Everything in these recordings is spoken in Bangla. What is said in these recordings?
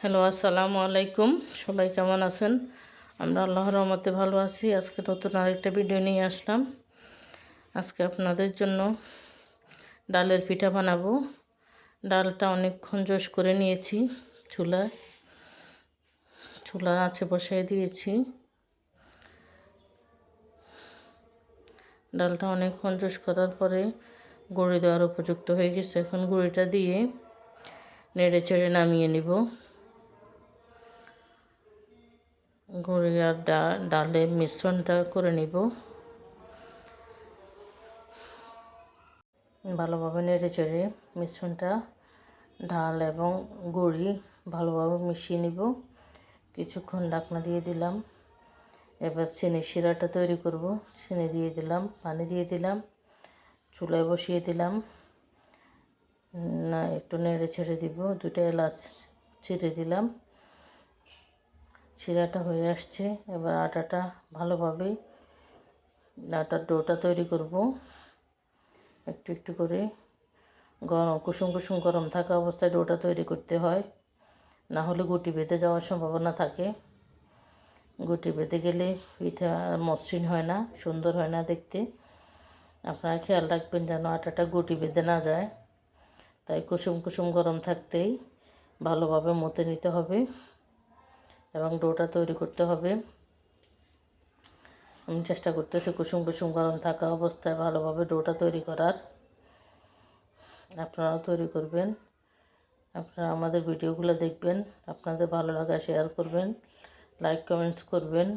হ্যালো, আসসালামু আলাইকুম। সবাই কেমন আছেন? আমরা আল্লাহর রহমতে ভালো আছি। আজকে নতুন আরেকটা ভিডিও নিয়ে আসলাম। আজকে আপনাদের জন্য ডালের পিঠা বানাবো। ডালটা অনেকক্ষণ জোশ করে নিয়েছি। চুলায় চুলার আছে বসাই দিয়েছি। ডালটা অনেকক্ষণ জোশ করার পরে গুঁড়ি দেওয়ার উপযুক্ত হয়ে গেছে। এখন গুঁড়িটা দিয়ে নেড়ে চেড়ে নামিয়ে নিব। গুঁড়ি আর ডালের মিশ্রণটা করে নিব। ভালোভাবে নেড়ে চেড়ে মিশ্রণটা ডাল এবং গুঁড়ি ভালোভাবে মিশিয়ে নিব। কিছুক্ষণ ডাকনা দিয়ে দিলাম। এবার চিনি শিরাটা তৈরি করব। চিনি দিয়ে দিলাম, পানি দিয়ে দিলাম, চুলায় বসিয়ে দিলাম। না, একটু নেড়ে ছেড়ে দিব। দুটো এলাচ ছিঁড়ে দিলাম। শিরাটা হয়ে আসছে। এবার আটাটা ভালোভাবে আটার ডোটা তৈরি করব। একটু একটু করে গরম, কুসুম কুসুম গরম থাকা অবস্থায় ডোটা তৈরি করতে হয়। না হলে গুটি বেঁধে যাওয়ার সম্ভাবনা থাকে। গুটি বেঁধে গেলে পিঠা মসৃণ হয় না, সুন্দর হয় না দেখতে। আপনারা খেয়াল রাখবেন যেন আটাটা গুটি বেঁধে না যায়। তাই কুসুম কুসুম গরম থাকতেই ভালোভাবে মতে নিতে হবে। এবং ডোটা তৈরি করতে হবে। আমি চেষ্টা করতেছি কুসুম কুসুম গরম থাকা অবস্থায় ভালোভাবে ডোটা তৈরি করার। আপনারাও তৈরি করবেন। আপনারা আমাদের ভিডিওগুলো দেখবেন, আপনাদের ভালো লাগা শেয়ার করবেন, লাইক কমেন্টস করবেন।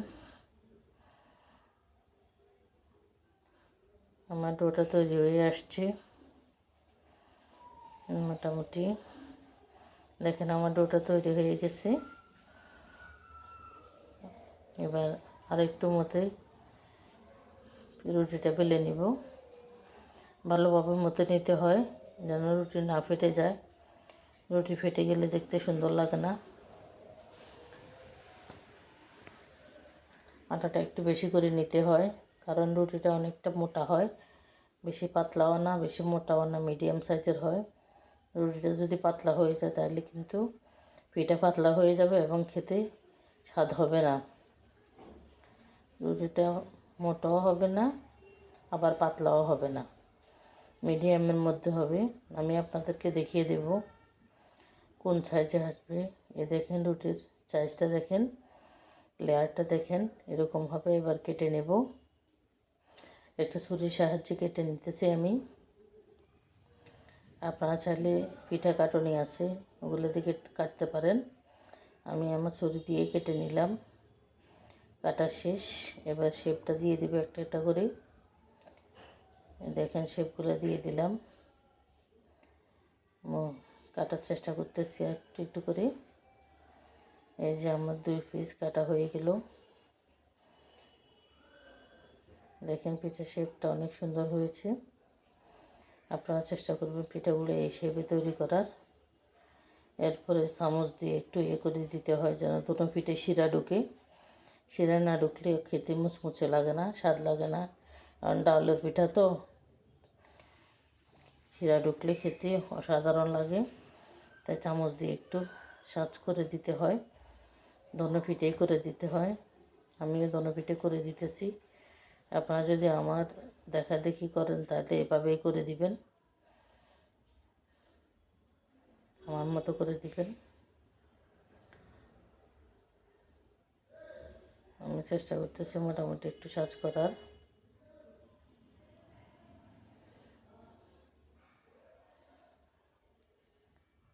আমার ডোটা তৈরি হয়ে আসছে। মোটামুটি। দেখেন আমার ডোটা তৈরি হয়ে গেছে। এবার আরেকটু মতে রুটিটা বেলে নিব। ভালোভাবে মতে নিতে হয়, যেন রুটি না ফেটে যায়। রুটি ফেটে গেলে দেখতে সুন্দর লাগে না। আটাটা একটু বেশি করে নিতে হয়, কারণ রুটিটা অনেকটা মোটা হয়। বেশি পাতলাও না, বেশি মোটাও না, মিডিয়াম সাইজের হয়। রুটিটা যদি পাতলা হয়ে যায়, তাহলে কিন্তু পিঠা পাতলা হয়ে যাবে এবং খেতে স্বাদ হবে না। রুটিটা মোটাও হবে না, আবার পাতলাও হবে না। মিডিয়ামের মধ্যে হবে। আমি আপনাদেরকে দেখিয়ে দেব কোন সাইজে আসবে। এ দেখেন রুটির সাইজটা দেখেন, লেয়ারটা দেখেন এরকমভাবে এবার কেটে নেব। একটা ছুরির সাহায্যে কেটে নিতেছি আমি। আপনারা চাইলে পিঠা কাটনি আছে, ওগুলো দিকে কাটতে পারেন। আমি আমার ছুরি দিয়ে কেটে নিলাম। কাটা শেষ। এবার শেপটা দিয়ে দিব একটা একটা করে। দেখেন শেপগুলো দিয়ে দিলাম। কাটার চেষ্টা করতেছি একটু একটু করে। এই যে আমার দুই পিস কাটা হয়ে গেল। দেখেন পিঠা শেপটা অনেক সুন্দর হয়েছে। আপনারা চেষ্টা করবেন পিঠাগুলো এই শেপে তৈরি করার। এরপরে চামচ দিয়ে একটু ইয়ে করে দিতে হয় যেন দুটো পিঠে শিরা ঢুকে। শিরা না ঢুকলে খেতে মুচমুচে লাগে না, স্বাদ লাগে না। কারণ ডাউলের পিঠা তো। শিরা ঢুকলে খেতে অসাধারণ লাগে। তাই চামচ দিয়ে একটু সাজ করে দিতে হয়। দনো পিঠেই করে দিতে হয়। আমিও দনো পিঠে করে দিতেছি। আপনারা যদি আমার দেখা দেখি করেন, তাহলে এভাবেই করে দিবেন। আমার মতো করে দিবেন। আমি চেষ্টা করতেছি মোটামুটি একটু সাজ করার।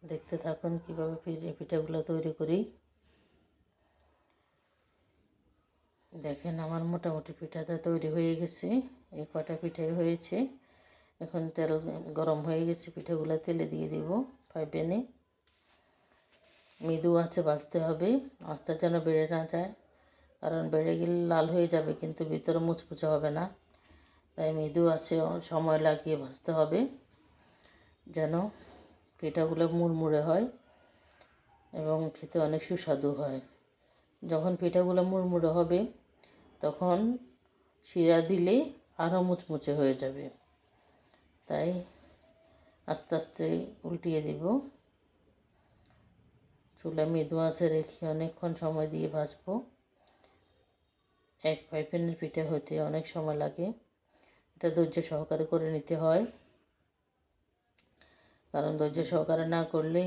দেখতে থাকুন কীভাবে পিঠাগুলো তৈরি করি। দেখেন আমার মোটামুটি পিঠাটা তৈরি হয়ে গেছে। এই কটা পিঠাই হয়েছে। এখন তেল গরম হয়ে গেছে, পিঠাগুলো তেলে দিয়ে দিব ফ্রাই প্যানে। মৃদু আছে বাঁচতে হবে। আঁচটা যেন বেড়ে না যায়। কারণ বেড়ে গেলে লাল হয়ে যাবে, কিন্তু ভিতরে মুচমুচে হবে না। তাই মৃদু আছে, সময় লাগিয়ে ভাজতে হবে, যেন পিঠাগুলো মুড়মুড়ে হয় এবং খেতে অনেক সুস্বাদু হয়। যখন পিঠাগুলো মুড়মুড়ে হবে, তখন শিরা দিলে আরও মুচমুচে হয়ে যাবে। তাই আস্তে আস্তে উল্টিয়ে দিব। চুলা মৃদু আছে রেখে অনেকক্ষণ সময় দিয়ে ভাজবো। এক পাইপেনের পিঠে হতে অনেক সময় লাগে। এটা ধৈর্য সহকারে করে নিতে হয়। কারণ ধৈর্য সহকারে না করলে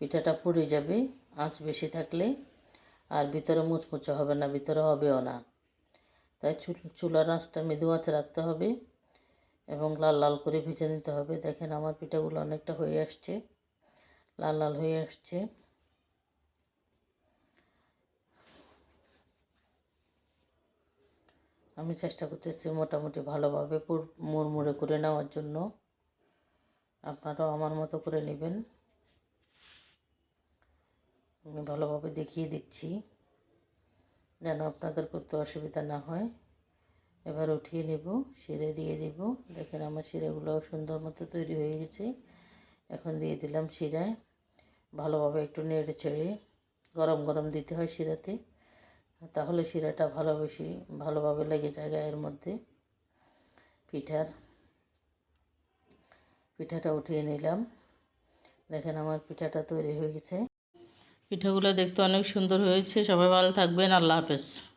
পিঠাটা পুড়ে যাবে, আঁচ বেশি থাকলে আর ভিতরে মুচমুচে হবে না, ভিতরে হবেও না। তাই চুলার আঁচটা মৃদু আঁচ রাখতে হবে এবং লাল লাল করে ভেজে নিতে হবে। দেখেন আমার পিঠাগুলো অনেকটা হয়ে আসছে, লাল লাল হয়ে আসছে। আমি চেষ্টা করতেছি মোটামুটি ভালোভাবে মুড়মুড়ে করে নেওয়ার জন্য। আপনারাও আমার মতো করে নেবেন। আমি ভালোভাবে দেখিয়ে দিচ্ছি, যেন আপনাদের করতে অসুবিধা না হয়। এবার উঠিয়ে নেব, শিরে দিয়ে দিব। দেখেন আমার শিরাগুলো সুন্দর মতো তৈরি হয়ে গেছে। এখন দিয়ে দিলাম শিরায়। ভালোভাবে একটু নেড়ে চেড়ে গরম গরম দিতে হয় শিরাতে। তাহলে শিরাটা ভালো বেশি ভালোভাবে লেগে যায় গায়ের মধ্যে। পিঠার, পিঠাটা উঠিয়ে নিলাম। দেখেন আমার পিঠাটা তৈরি হয়ে গেছে। পিঠাগুলো দেখতে অনেক সুন্দর হয়েছে। সবাই ভালো থাকবেন। আল্লাহ হাফেজ।